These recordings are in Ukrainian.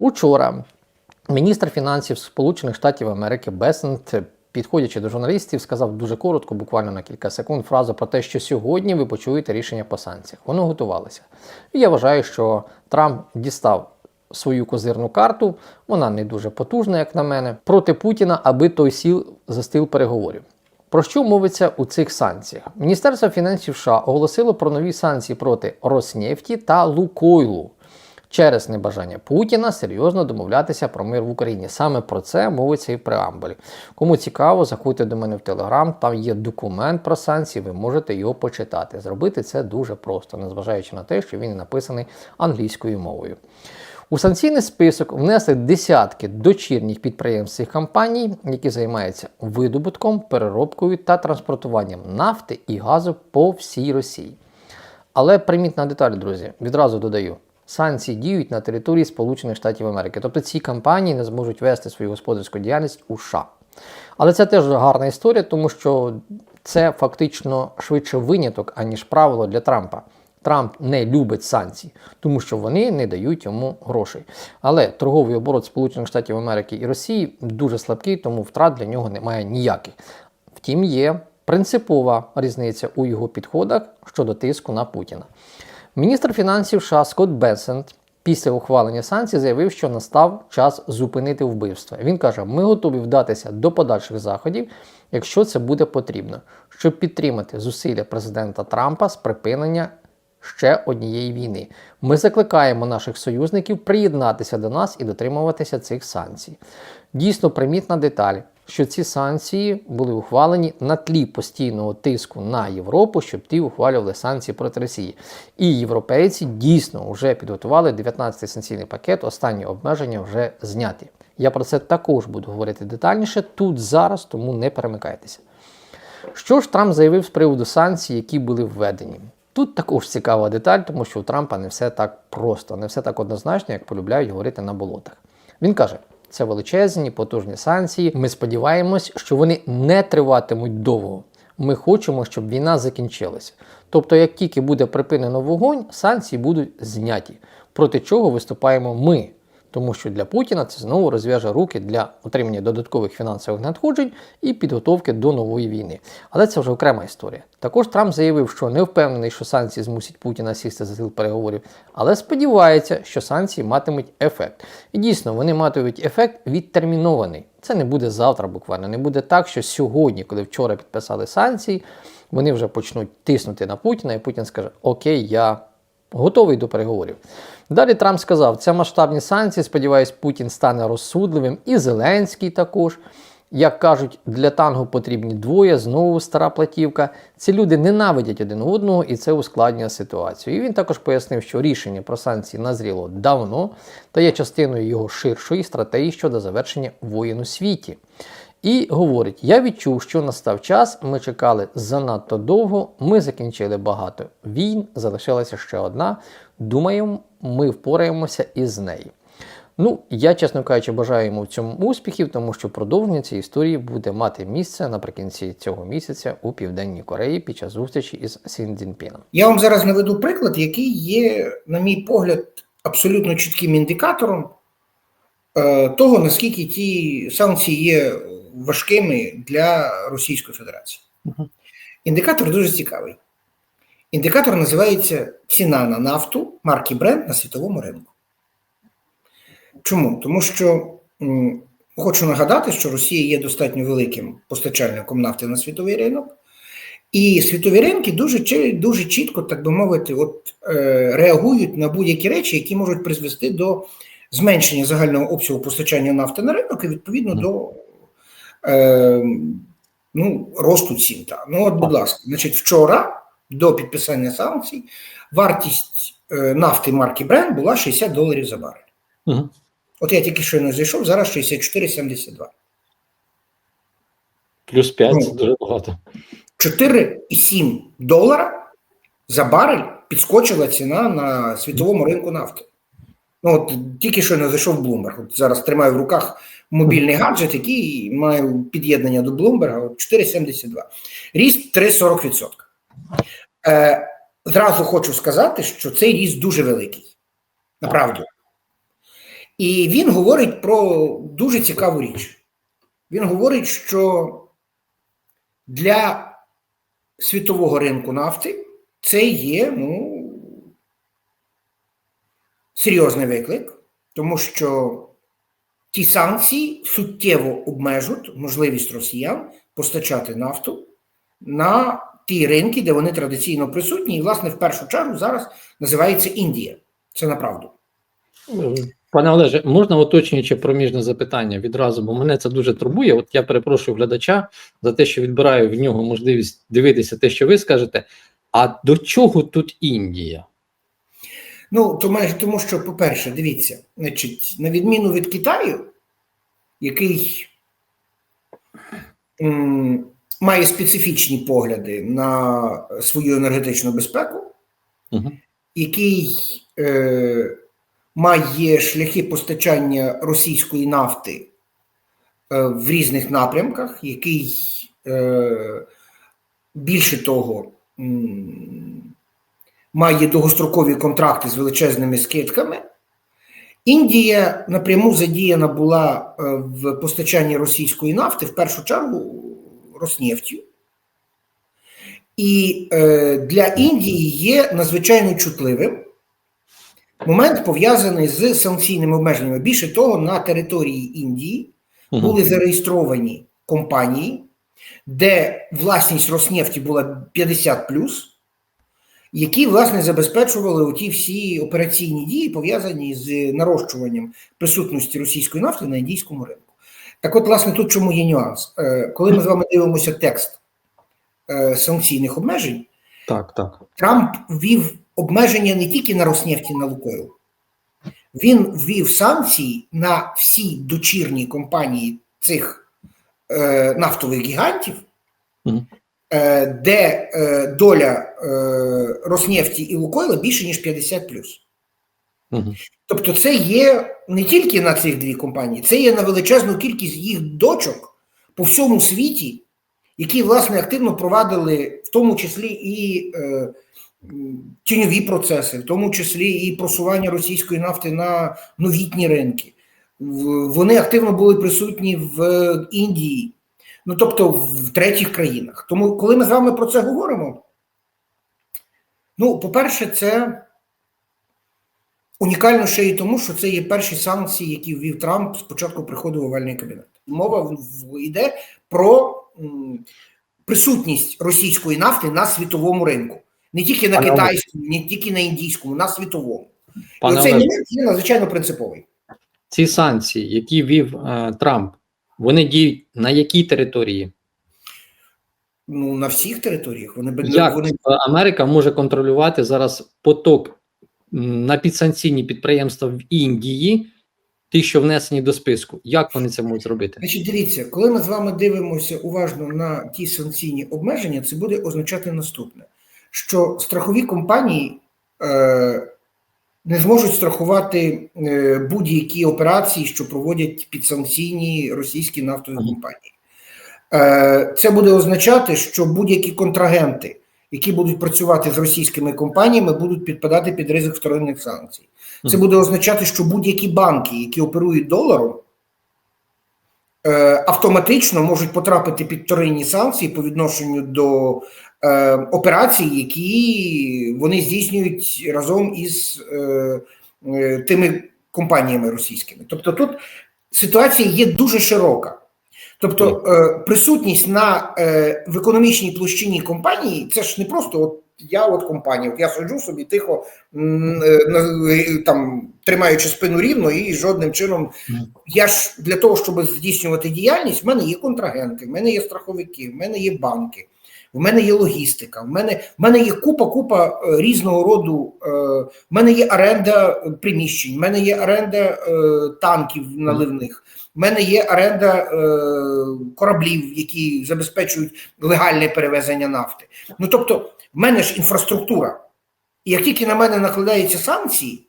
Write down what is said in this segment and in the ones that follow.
Учора міністр фінансів Сполучених Штатів Америки Бесент, підходячи до журналістів, сказав дуже коротко, буквально на кілька секунд, фразу про те, що сьогодні ви почуєте рішення по санкціях. Воно готувалося. І я вважаю, що Трамп дістав свою козирну карту, вона не дуже потужна, як на мене, проти Путіна, аби той сіл за стіл переговорів. Про що мовиться у цих санкціях? Міністерство фінансів США оголосило про нові санкції проти Роснефті та Лукойлу через небажання Путіна серйозно домовлятися про мир в Україні. Саме про це мовиться і в преамбулі. Кому цікаво, заходьте до мене в Телеграм, там є документ про санкції, ви можете його почитати. Зробити це дуже просто, незважаючи на те, що він написаний англійською мовою. У санкційний список внесли десятки дочірніх підприємств цих компаній, які займаються видобутком, переробкою та транспортуванням нафти і газу по всій Росії. Але примітна деталь, друзі, відразу додаю. Санкції діють на території Сполучених Штатів Америки, тобто ці компанії не зможуть вести свою господарську діяльність у США. Але це теж гарна історія, тому що це фактично швидше виняток, аніж правило для Трампа. Трамп не любить санкції, тому що вони не дають йому грошей. Але торговий оборот Сполучених Штатів Америки і Росії дуже слабкий, тому втрат для нього немає ніяких. Втім, є принципова різниця у його підходах щодо тиску на Путіна. Міністр фінансів США Скотт Бесент після ухвалення санкцій заявив, що настав час зупинити вбивства. Він каже: ми готові вдатися до подальших заходів, якщо це буде потрібно, щоб підтримати зусилля президента Трампа з припинення ще однієї війни. Ми закликаємо наших союзників приєднатися до нас і дотримуватися цих санкцій. Дійсно примітна деталь, що ці санкції були ухвалені на тлі постійного тиску на Європу, щоб ті ухвалювали санкції проти Росії. І європейці дійсно вже підготували 19-й санкційний пакет, останні обмеження вже зняті. Я про це також буду говорити детальніше тут зараз, тому не перемикайтеся. Що ж Трамп заявив з приводу санкцій, які були введені? Тут також цікава деталь, тому що у Трампа не все так просто, не все так однозначно, як полюбляють говорити на болотах. Він каже: це величезні, потужні санкції. Ми сподіваємось, що вони не триватимуть довго. Ми хочемо, щоб війна закінчилася. Тобто, як тільки буде припинено вогонь, санкції будуть зняті. Проти чого виступаємо ми? Тому що для Путіна це знову розв'яже руки для отримання додаткових фінансових надходжень і підготовки до нової війни. Але це вже окрема історія. Також Трамп заявив, що не впевнений, що санкції змусять Путіна сісти за стіл переговорів, але сподівається, що санкції матимуть ефект. І дійсно, вони матимуть ефект відтермінований. Це не буде завтра, буквально. Не буде так, що сьогодні, коли вчора підписали санкції, вони вже почнуть тиснути на Путіна, і Путін скаже: Окей, я готовий до переговорів. Далі Трамп сказав, це масштабні санкції. Сподіваюсь, Путін стане розсудливим, і Зеленський також. Як кажуть, для тангу потрібні двоє, знову стара платівка. Ці люди ненавидять один одного і це ускладнює ситуацію. І він також пояснив, що рішення про санкції назріло давно та є частиною його ширшої стратегії щодо завершення воєн у світі. І говорить: я відчув, що настав час. Ми чекали занадто довго. Ми закінчили багато війн. Залишилася ще одна. Думаю, ми впораємося із нею. Ну, я, чесно кажучи, бажаю йому в цьому успіхів, тому що продовження цієї історії буде мати місце наприкінці цього місяця у Південній Кореї під час зустрічі із Сін Цзіньпіном. Я вам зараз наведу приклад, який є, на мій погляд, абсолютно чітким індикатором е, того, наскільки ті санкції є важкими для Російської Федерації. Індикатор дуже цікавий. Індикатор називається ціна на нафту марки Brent на світовому ринку. Чому? Тому що м, хочу нагадати, що Росія є достатньо великим постачальником нафти на світовий ринок, і світові ринки дуже дуже чітко, так би мовити, от, е, реагують на будь-які речі, які можуть призвести до зменшення загального обсягу постачання нафти на ринок і відповідно mm. до е, ну, росту цін. Та. Ну, от, будь ласка, значить, вчора до підписання санкцій вартість е, нафти марки Brent була 60 доларів за барель. Угу. От я тільки щойно зайшов, зараз 64,72. Плюс 5 ну, це дуже багато. 4,7 долара за барель підскочила ціна на світовому ринку нафти. Ну, от тільки що не зайшов Bloomberg. От зараз тримаю в руках мобільний гаджет, який має під'єднання до Bloomberg, 4,72. Ріст 3,40%. Е, Зразу хочу сказати, що цей ріст дуже великий. Направду. І він говорить про дуже цікаву річ. Він говорить, що для світового ринку нафти це є ну, серйозний виклик, тому що ті санкції суттєво обмежують можливість росіян постачати нафту на ті ринки, де вони традиційно присутні, і, власне, в першу чергу зараз називається Індія. Це направду. Пане Олеже, можна уточнюючи проміжне запитання відразу, бо мене це дуже турбує. От я перепрошую глядача за те, що відбираю в нього можливість дивитися те, що ви скажете. А до чого тут Індія? Ну, то майже тому, що, по-перше, дивіться, значить, на відміну від Китаю, який м, має специфічні погляди на свою енергетичну безпеку, Угу. який е, має шляхи постачання російської нафти е, в різних напрямках, який е, більше того м, має довгострокові контракти з величезними скидками. Індія напряму задіяна була е, в постачанні російської нафти, в першу чергу Роснефтю. І е, для Індії є надзвичайно чутливим момент пов'язаний з санкційними обмеженнями. Більше того, на території Індії були зареєстровані компанії, де власність Роснефті була 50 які власне забезпечували оті всі операційні дії, пов'язані з нарощуванням присутності російської нафти на індійському ринку. Так от, власне, тут чому є нюанс. Е, Коли ми з вами дивимося текст е, санкційних обмежень, Так, так. Трамп ввів обмеження не тільки на Роснефті, на Лукойл. Він ввів санкції на всі дочірні компанії цих е, нафтових гігантів, Мгм. Е, де е, доля е, Роснефті і Лукойла більше, ніж 50 Угу. Тобто, це є не тільки на цих дві компанії, це є на величезну кількість їх дочок по всьому світі, які власне активно провадили, в тому числі і е, тіньові процеси, в тому числі і просування російської нафти на новітні ринки. Вони активно були присутні в Індії, ну тобто в третіх країнах. Тому, коли ми з вами про це говоримо, ну, по-перше, це унікально ще й тому, що це є перші санкції, які ввів Трамп з початку приходу в овальний кабінет. Мова йде про присутність російської нафти на світовому ринку. Не тільки на китайському, не тільки на індійському, на світовому. І Пане Олеже, момент є надзвичайно принциповий. ці санкції, які ввів е, Трамп, вони діють на якій території? Ну, на всіх територіях. Вони, Як вони е, Америка може контролювати зараз поток на підсанкційні підприємства в Індії, ті, що внесені до списку? Як вони це можуть зробити? Значить, дивіться, коли ми з вами дивимося уважно на ті санкційні обмеження, це буде означати наступне: що страхові компанії е, не зможуть страхувати е, будь-які операції, що проводять підсанкційні російські нафтові компанії. Е, це буде означати, що будь-які контрагенти, які будуть працювати з російськими компаніями, будуть підпадати під ризик вторинних санкцій. Це буде означати, що будь-які банки, які оперують доларом, е, автоматично можуть потрапити під вторинні санкції по відношенню до е, операцій, які вони здійснюють разом із е, е, тими компаніями російськими. Тобто тут ситуація є дуже широка. Тобто е, присутність на е, в економічній площині компанії це ж не просто от я от компанія, от я сиджу собі тихо, там тримаючи спину рівно і жодним чином. Я ж для того, щоб здійснювати діяльність, в мене є контрагенти, в мене є страховики, в мене є банки, в мене є логістика, в мене, в мене є купа, купа е, різного роду. Е, в мене є оренда приміщень, в мене є оренда е, танків наливних. В мене є оренда кораблів, які забезпечують легальне перевезення нафти. Ну тобто, в мене ж інфраструктура. І як тільки на мене накладаються санкції,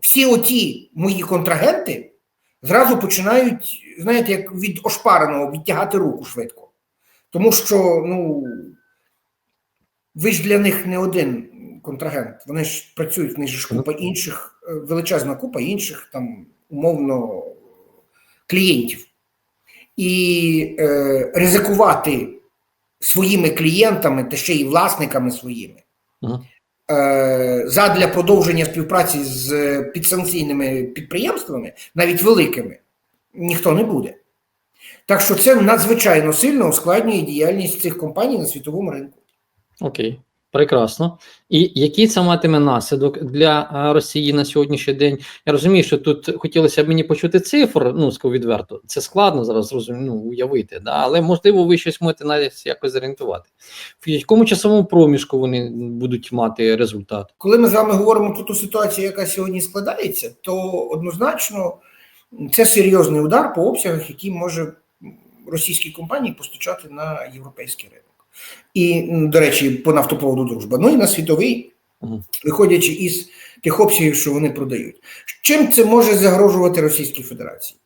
всі оті мої контрагенти зразу починають, знаєте, як від ошпареного відтягати руку швидко. Тому що, ну, ви ж для них не один контрагент. Вони ж працюють, в них ж купа інших, е, величезна купа інших там умовно клієнтів. І е, ризикувати своїми клієнтами та ще й власниками своїми е, задля продовження співпраці з підсанкційними підприємствами, навіть великими, ніхто не буде. Так що це надзвичайно сильно ускладнює діяльність цих компаній на світовому ринку. Окей, прекрасно. І який це матиме наслідок для Росії на сьогоднішній день? Я розумію, що тут хотілося б мені почути цифр, ну скажу відверто. Це складно зараз ну, уявити, да? але можливо, ви щось можете навіть якось зорієнтувати. В якому часовому проміжку вони будуть мати результат? Коли ми з вами говоримо про ту ситуацію, яка сьогодні складається, то однозначно це серйозний удар по обсягах, які може російські компанії постачати на європейський ринок. І, до речі, по нафтопроводу дружба. Ну і на світовий, виходячи із тих обсягів, що вони продають. Чим це може загрожувати Російській Федерації?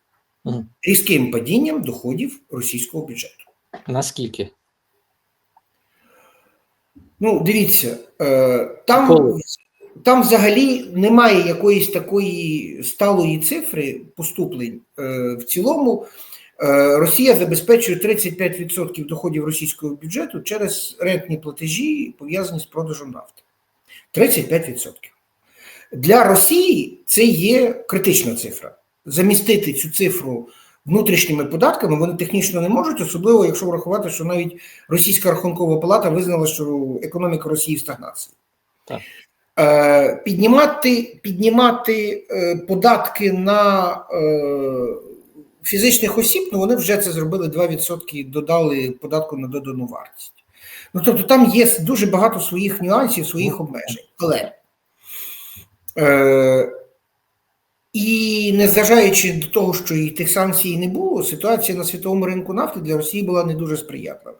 Різким падінням доходів російського бюджету. Наскільки? Ну, дивіться, е, там, Коли? там взагалі немає якоїсь такої сталої цифри поступлень. Е, в цілому Росія забезпечує 35% доходів російського бюджету через рентні платежі, пов'язані з продажем нафти. 35%. Для Росії це є критична цифра. Замістити цю цифру внутрішніми податками вони технічно не можуть, особливо якщо врахувати, що навіть Російська рахункова палата визнала, що економіка Росії в стагнації. Так. Е, піднімати піднімати е, податки на е, фізичних осіб, ну вони вже це зробили 2% додали податку на додану вартість. Ну тобто там є дуже багато своїх нюансів, своїх обмежень. Але е, і незважаючи до того, що і тих санкцій не було, ситуація на світовому ринку нафти для Росії була не дуже сприятлива.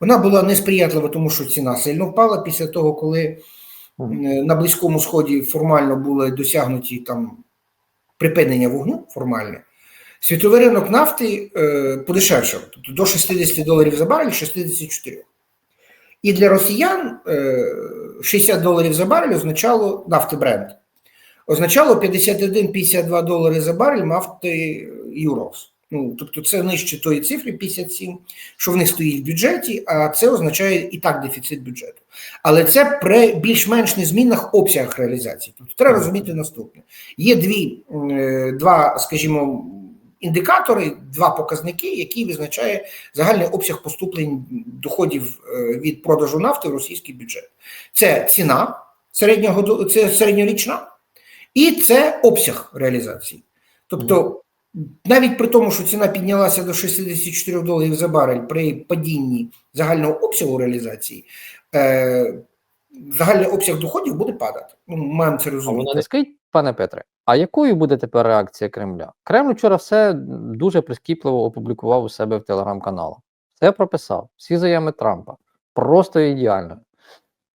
Вона була несприятлива, тому що ціна сильно впала після того, коли е, на Близькому Сході формально були досягнуті там припинення вогню формальне. Світовий ринок нафти е, подешевшав, тобто до 60 доларів за барель, 64. І для росіян е, 60 доларів за барель означало нафти бренд. Означало 51-52 долари за барель нафти Юрос. Ну, тобто це нижче тої цифри 57, що в них стоїть в бюджеті, а це означає і так дефіцит бюджету. Але це при більш-менш незмінних обсягах реалізації. Тобто треба розуміти наступне: є дві, е, два, скажімо, індикатори, два показники, які визначає загальний обсяг поступлень доходів е, від продажу нафти в російський бюджет. Це ціна середнього це середньорічна, і це обсяг реалізації. Тобто, навіть при тому, що ціна піднялася до 64 доларів за барель при падінні загального обсягу реалізації, е, загальний обсяг доходів буде падати. Ну, маємо це розуміти. вона не скажіть, пане Петре, а якою буде тепер реакція Кремля? Кремль вчора все дуже прискіпливо опублікував у себе в телеграм-каналах. Все прописав, всі заяви Трампа. Просто ідеально.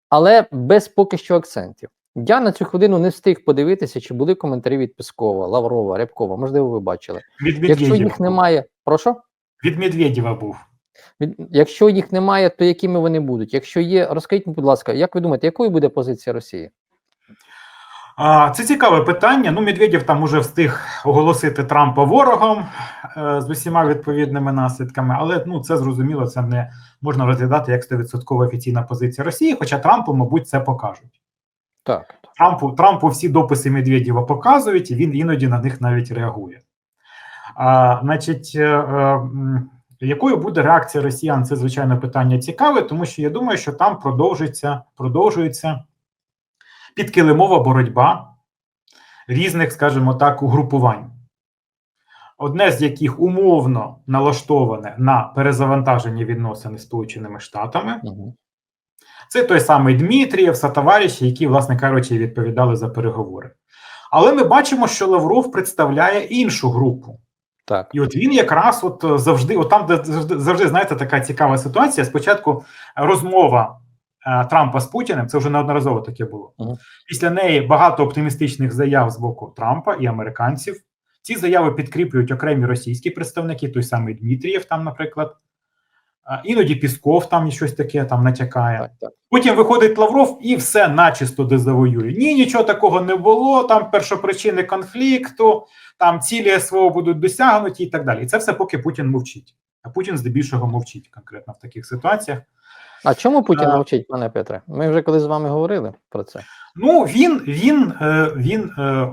Але без поки що акцентів. Я на цю хвилину не встиг подивитися, чи були коментарі від Пескова, Лаврова, Рябкова. Можливо, ви бачили. Від Якщо їх немає, прошу? Від Медведєва був. Якщо їх немає, то якими вони будуть? Якщо є, розкажіть, будь ласка, як ви думаєте, якою буде позиція Росії? Це цікаве питання. Ну, Медведєв там уже встиг оголосити Трампа ворогом е, з усіма відповідними наслідками, але ну це зрозуміло, це не можна розглядати як 100% офіційна позиція Росії, хоча Трампу, мабуть, це покажуть. Так. Трампу, Трампу всі дописи Медведєва показують, і він іноді на них навіть реагує. А, значить, е, е, якою буде реакція росіян? Це звичайно питання цікаве, тому що я думаю, що там продовжується, продовжується підкилимова боротьба різних, скажімо так, угрупувань. Одне з яких умовно налаштоване на перезавантаження відносин з Сполученими Штатами, Угу. це той самий Дмитрієв, Сатаваріші, які, власне кажучи, відповідали за переговори. Але ми бачимо, що Лавров представляє іншу групу. Так. І от він якраз от е, завжди, от там, де завжди, завжди знаєте, така цікава ситуація. Спочатку розмова е, Трампа з Путіним, це вже неодноразово таке було. Угу. Після неї багато оптимістичних заяв з боку Трампа і американців. Ці заяви підкріплюють окремі російські представники, той самий Дмитрієв, там, наприклад. Іноді Пісков там щось таке там натякає. Так, так. Потім виходить Лавров і все начисто дезавоює. Ні, нічого такого не було. Там першопричини конфлікту, там цілі СВО будуть досягнуті і так далі. І це все поки Путін мовчить. А Путін здебільшого мовчить конкретно в таких ситуаціях. А чому Путін А. мовчить, пане Петре? Ми вже коли з вами говорили про це. Ну він він, е, він, е,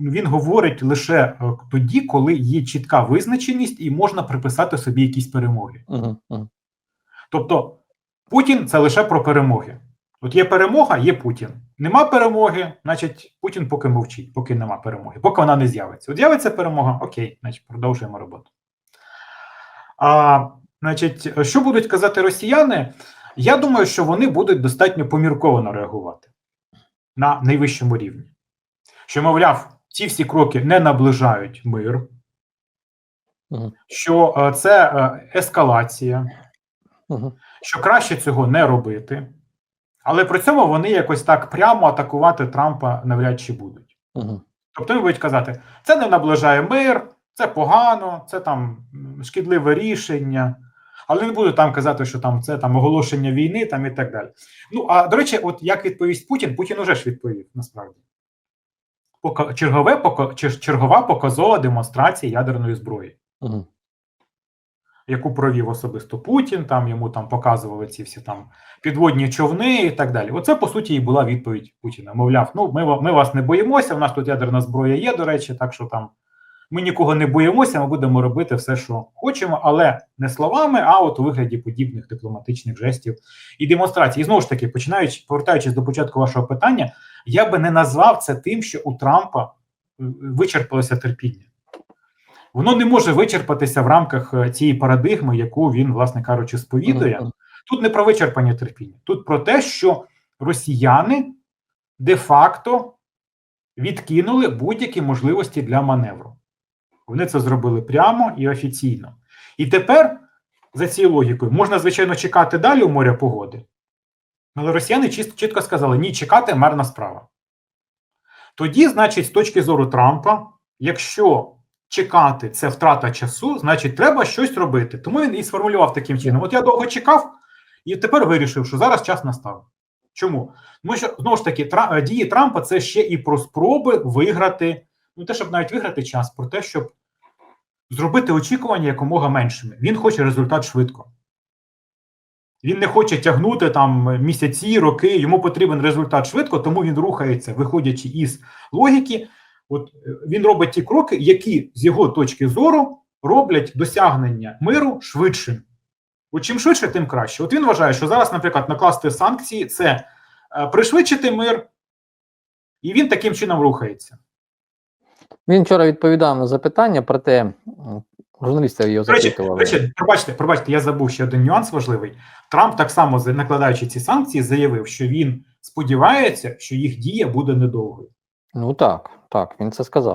він говорить лише е, тоді, коли є чітка визначеність і можна приписати собі якісь перемоги. Угу, угу. Тобто Путін це лише про перемоги. От є перемога, є Путін. Нема перемоги, значить Путін поки мовчить, поки нема перемоги, поки вона не з'явиться. От з'явиться перемога, окей, значить продовжуємо роботу. А, значить, що будуть казати росіяни? Я думаю, що вони будуть достатньо помірковано реагувати на найвищому рівні. Що, мовляв, ці всі кроки не наближають мир, що е, це е, ескалація, Угу. що краще цього не робити, але при цьому вони якось так прямо атакувати Трампа навряд чи будуть. Угу. Тобто вони будуть казати, це не наближає мир, це погано, це там шкідливе рішення. Але не буду там казати, що там це там оголошення війни там і так далі. Ну а до речі, от як відповість Путін, Путін уже ж відповів насправді. Пока чергове чергова показова демонстрація ядерної зброї, Угу. яку провів особисто Путін. Там йому там показували ці всі там підводні човни і так далі. Оце по суті і була відповідь Путіна. Мовляв, ну ми, ми вас не боїмося. У нас тут ядерна зброя є, до речі, так що там ми нікого не боїмося. Ми будемо робити все, що хочемо, але не словами, а от у вигляді подібних дипломатичних жестів і демонстрацій. І знову ж таки, починаючи повертаючись до початку вашого питання, я би не назвав це тим, що у Трампа е, вичерпалося терпіння. Воно не може вичерпатися в рамках е, цієї парадигми, яку він, власне кажучи, сповідує. Тут не про вичерпання терпіння, тут про те, що росіяни де-факто відкинули будь-які можливості для маневру. Вони це зробили прямо і офіційно. І тепер, за цією логікою, можна, звичайно, чекати далі у моря погоди. Але росіяни чіт- чітко сказали: ні, чекати марна справа. Тоді, значить, з точки зору Трампа, якщо чекати це втрата часу, значить, треба щось робити. Тому він і сформулював таким чином: от я довго чекав, і тепер вирішив, що зараз час настав. Чому? Тому що знову ж таки, дії Трампа це ще і про спроби виграти, ну те, щоб навіть виграти час, про те, щоб зробити очікування якомога меншими. Він хоче результат швидко. Він не хоче тягнути там місяці, роки. Йому потрібен результат швидко, тому він рухається, виходячи із логіки. От е, він робить ті кроки, які з його точки зору роблять досягнення миру швидшим. От чим швидше, тим краще. От він вважає, що зараз, наприклад, накласти санкції це е, пришвидшити мир, і він таким чином рухається. Він вчора відповідав на запитання про те, м, журналісти його запитували. речі, пробачте, пробачте, я забув ще один нюанс важливий. Трамп так само, накладаючи ці санкції, заявив, що він сподівається, що їх дія буде недовгою. Ну так, так, він це сказав.